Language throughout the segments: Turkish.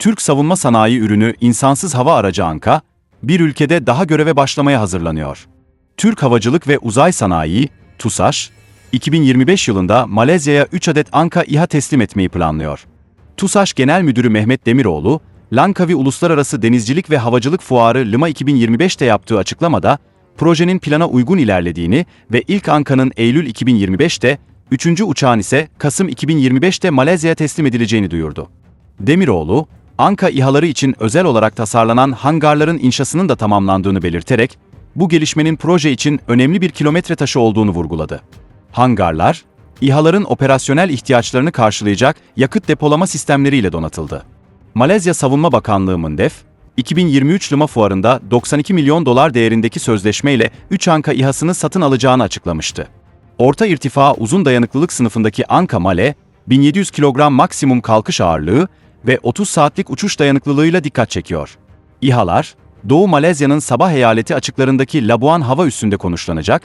Türk savunma sanayi ürünü insansız hava aracı Anka, bir ülkede daha göreve başlamaya hazırlanıyor. Türk Havacılık ve Uzay Sanayi, TUSAŞ, 2025 yılında Malezya'ya 3 adet Anka İHA teslim etmeyi planlıyor. TUSAŞ Genel Müdürü Mehmet Demiroğlu, Langkawi Uluslararası Denizcilik ve Havacılık Fuarı Lima 2025'te yaptığı açıklamada, projenin plana uygun ilerlediğini ve ilk Anka'nın Eylül 2025'te, üçüncü uçağın ise Kasım 2025'te Malezya'ya teslim edileceğini duyurdu. Demiroğlu, Anka İHA'ları için özel olarak tasarlanan hangarların inşasının da tamamlandığını belirterek, bu gelişmenin proje için önemli bir kilometre taşı olduğunu vurguladı. Hangarlar, İHA'ların operasyonel ihtiyaçlarını karşılayacak yakıt depolama sistemleriyle donatıldı. Malezya Savunma Bakanlığı MNDEF, 2023 Lima Fuarı'nda 92 milyon dolar değerindeki sözleşmeyle 3 Anka İHA'sını satın alacağını açıklamıştı. Orta irtifa uzun dayanıklılık sınıfındaki Anka Male, 1700 kilogram maksimum kalkış ağırlığı ve 30 saatlik uçuş dayanıklılığıyla dikkat çekiyor. İHA'lar, Doğu Malezya'nın Sabah eyaleti açıklarındaki Labuan hava üssünde konuşlanacak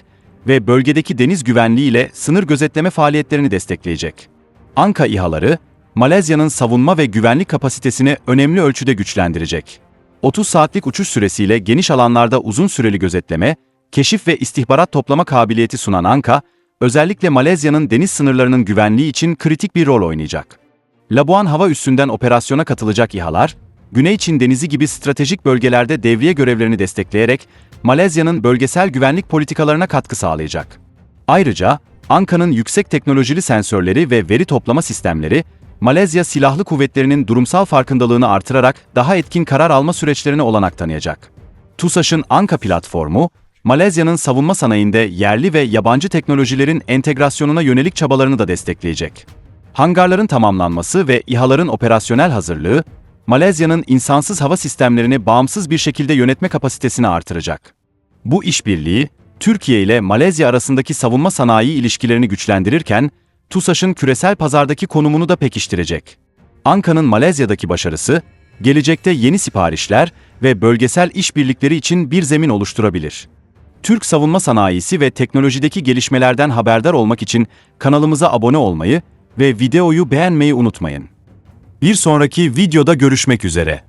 ve bölgedeki deniz güvenliği ile sınır gözetleme faaliyetlerini destekleyecek. Anka İHA'ları, Malezya'nın savunma ve güvenlik kapasitesini önemli ölçüde güçlendirecek. 30 saatlik uçuş süresiyle geniş alanlarda uzun süreli gözetleme, keşif ve istihbarat toplama kabiliyeti sunan Anka, özellikle Malezya'nın deniz sınırlarının güvenliği için kritik bir rol oynayacak. Labuan hava üssünden operasyona katılacak İHA'lar, Güney Çin Denizi gibi stratejik bölgelerde devriye görevlerini destekleyerek Malezya'nın bölgesel güvenlik politikalarına katkı sağlayacak. Ayrıca, Anka'nın yüksek teknolojili sensörleri ve veri toplama sistemleri, Malezya Silahlı Kuvvetleri'nin durumsal farkındalığını artırarak daha etkin karar alma süreçlerine olanak tanıyacak. TUSAŞ'ın Anka platformu, Malezya'nın savunma sanayinde yerli ve yabancı teknolojilerin entegrasyonuna yönelik çabalarını da destekleyecek. Hangarların tamamlanması ve İHA'ların operasyonel hazırlığı, Malezya'nın insansız hava sistemlerini bağımsız bir şekilde yönetme kapasitesini artıracak. Bu işbirliği, Türkiye ile Malezya arasındaki savunma sanayi ilişkilerini güçlendirirken, TUSAŞ'ın küresel pazardaki konumunu da pekiştirecek. Anka'nın Malezya'daki başarısı, gelecekte yeni siparişler ve bölgesel işbirlikleri için bir zemin oluşturabilir. Türk savunma sanayisi ve teknolojideki gelişmelerden haberdar olmak için kanalımıza abone olmayı ve videoyu beğenmeyi unutmayın. Bir sonraki videoda görüşmek üzere.